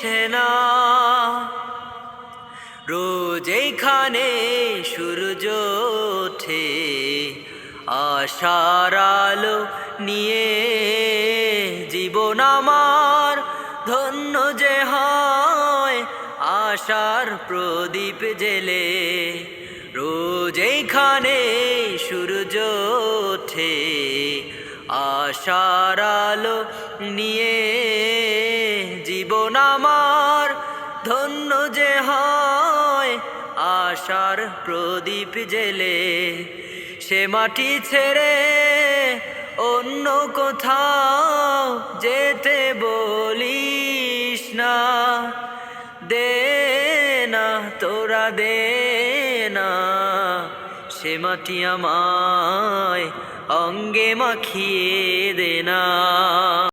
মুক্তি সেনা রোজ এইখানে সূর্য ওঠে, আশার আলো নিয়ে জীবন আমার ধন্য যে হয়। আশার প্রদীপ জেলে রোজ এইখানে সূর্য ওঠে, আশার আলো নিয়ে জীবন আমার, ধন্য যে হয় আশার প্রদীপ জেলে। সে মাটি ছেড়ে অন্য কোথাও যেতে বলিস না। দে না, তোরা দে না। সে মাটি আমায় অঙ্গে মাখিয়ে দে না।